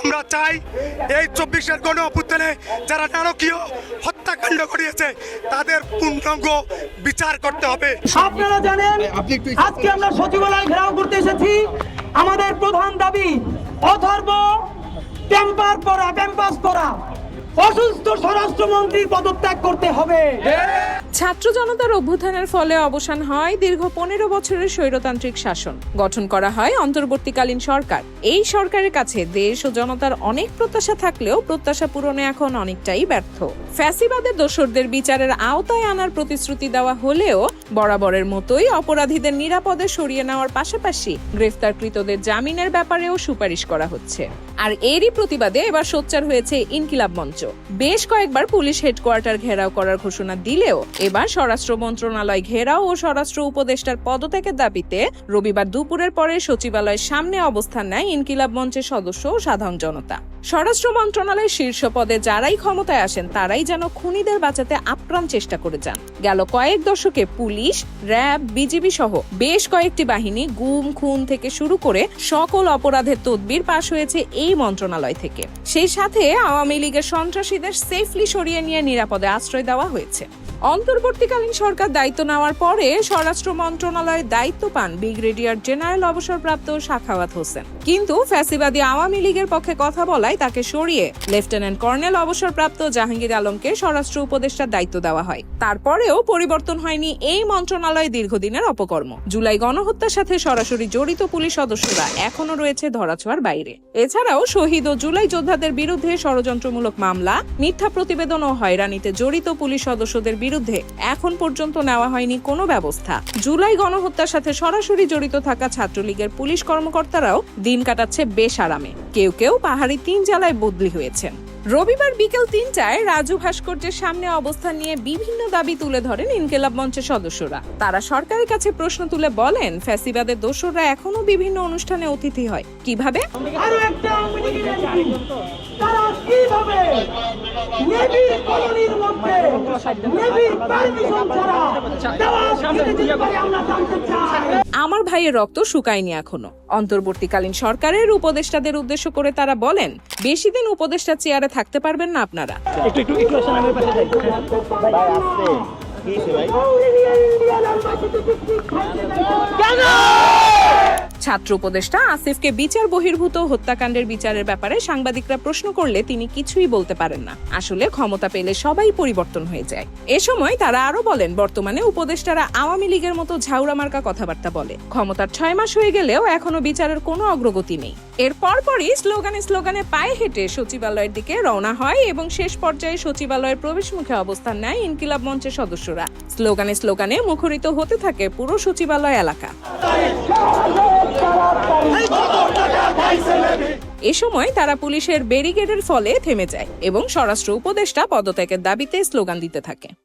আমরা চাই এই চব্বিশের গণ অভ্যুত্থানে যারা নারকীয় হত্যাকাণ্ড করিয়েছে তাদের পূর্ণাঙ্গ বিচার করতে হবে। আপনারা জানেন আজকে আমরা সচিবালয় ঘেরাও করতে এসেছি। আমাদের প্রধান দাবি অথর্ব টেম্পার করা ক্যাম্পাস করা। ছাত্র জনতার অভ্যুত্থানের ফলে অবসান হয় দীর্ঘ পনেরো বছরের স্বৈরতান্ত্রিক শাসন। গঠন করা হয় অন্তর্বর্তীকালীন সরকার। এই সরকারের কাছে দেশ ও জনতার অনেক প্রত্যাশা থাকলেও প্রত্যাশা পূরণে এখন অনেকটাই ব্যর্থ। ফ্যাসিবাদের দোসরদের বিচারের আওতায় আনার প্রতিশ্রুতি দেওয়া হলেও বরাবরের মতোই অপরাধীদের নিরাপদে সরিয়ে নেওয়ার পাশাপাশি গ্রেফতারকৃতদের জামিনের ব্যাপারেও সুপারিশ করা হচ্ছে। আর এরই প্রতিবাদে এবার সোচ্চার হয়েছে ইনকিলাব মঞ্চ। বেশ কয়েকবার পুলিশ হেডকোয়ার্টার ঘেরাও করার ঘোষণা দিলেও এবার স্বরাষ্ট্র মন্ত্রণালয় ঘেরাও ও স্বরাষ্ট্র উপদেষ্টার পদত্যাগের দাবিতে রবিবার দুপুরের পরে সচিবালয়ের সামনে অবস্থান নেয় ইনকিলাব মঞ্চের সদস্য ও সাধারণ জনতা। স্বরাষ্ট্র মন্ত্রণালয়ের শীর্ষ পদে যারাই ক্ষমতায় আসেন, তারাই যেন খুনিদের বাঁচাতে আপ্রাণ চেষ্টা করে যান। গেল কয়েক দশকে পুলিশ, র্যাব, বিজিবি সহ বেশ কয়েকটি বাহিনী গুম, খুন থেকে শুরু করে সকল অপরাধের তদবির পাশ হয়েছে এই মন্ত্রণালয় থেকে। সেই সাথে আওয়ামী লীগের সন্ত্রাসীদের সেফলি সরিয়ে নিয়ে নিরাপদে আশ্রয় দেওয়া হয়েছে। অন্তর্বর্তীকালীন সরকার দায়িত্ব নেওয়ার পরে স্বরাষ্ট্র মন্ত্রণালয়ের দায়িত্ব পান ব্রিগেডিয়ার জেনারেল অবসরপ্রাপ্ত সাখাওয়াত হোসেন। কিন্তু ফ্যাসিবাদী আওয়ামী লীগের পক্ষে কথা বলায় তাকে সরিয়ে লেফটেন্যান্ট কর্নেল অবসরপ্রাপ্ত জাহাঙ্গীর আলমকে স্বরাষ্ট্র উপদেষ্টার দায়িত্ব দেওয়া হয়। তারপরেও পরিবর্তন হয়নি এই মন্ত্রণালয় দীর্ঘদিনের অপকর্ম। জুলাই গণহত্যার সাথে সরাসরি জড়িত পুলিশ সদস্যরা এখনও রয়েছে ধরাছোঁয়ার বাইরে। এছাড়াও শহীদ ও জুলাই যোদ্ধাদের বিরুদ্ধে ষড়যন্ত্রমূলক মামলা, মিথ্যা প্রতিবেদন ও হয়রানিতে জড়িত পুলিশ সদস্যদের বিরুদ্ধে এখন পর্যন্ত নেওয়া হয়নি কোনো ব্যবস্থা। জুলাই গণহত্যার সাথে সরাসরি জড়িত থাকা ছাত্রলীগের পুলিশ কর্মকর্তারাও দিন কাটাচ্ছে বেশ আরামে। কেউ কেউ পাহাড়ি তিন জেলায় বদলি হয়েছেন। রবিবার বিকেল তিনটায় রাজু ভাস্কর্যের সামনে অবস্থান নিয়ে বিভিন্ন দাবি তুলে ধরেন ইনকেলাব মঞ্চের সদস্যরা। তারা সরকারের কাছে প্রশ্ন তুলে বলেন, ফ্যাসিবাদের দোসররা এখনও বিভিন্ন অনুষ্ঠানে অতিথি হয়। কীভাবে? আমরা ভাইয়ের রক্ত শুকায়নি এখনও। অন্তর্বর্তীকালীন সরকারের উপদেষ্টাদের উদ্দেশ্য করে তারা বলেন বেশি দিন উপদেষ্টা চেয়ারে থাকতে পারবেন না আপনারা। কেন ছাত্র উপদেষ্টা আসিফকে বিচার বহির্ভূত হত্যাকাণ্ডের বিচারের ব্যাপারে সাংবাদিকরা প্রশ্ন করলে তিনি কিছুই বলতে পারেন না। আসলে ক্ষমতা পেলে সবাই পরিবর্তন হয়ে যায়। এ সময় তারা আরও বলেন, বর্তমানে উপদেষ্টারা আওয়ামী লীগের মতো ঝাউরা মার্কা কথাবার্তা বলে। ক্ষমতার ছয় মাস হয়ে গেলেও এখনও বিচারের কোনো অগ্রগতি নেই। এর পরপরই স্লোগানে স্লোগানে পায়ে হেঁটে সচিবালয়ের দিকে রওনা হয় এবং শেষ পর্যায়ে সচিবালয়ের প্রবেশ মুখে অবস্থান নেয় ইনকিলাব মঞ্চের সদস্যরা। স্লোগানে স্লোগানে মুখরিত হতে থাকে পুরো সচিবালয় এলাকা। এ সময় তারা পুলিশের ব্যারিকেডের ফলে থেমে যায় এবং স্বরাষ্ট্র উপদেষ্টা পদত্যাগের দাবিতে স্লোগান দিতে থাকে।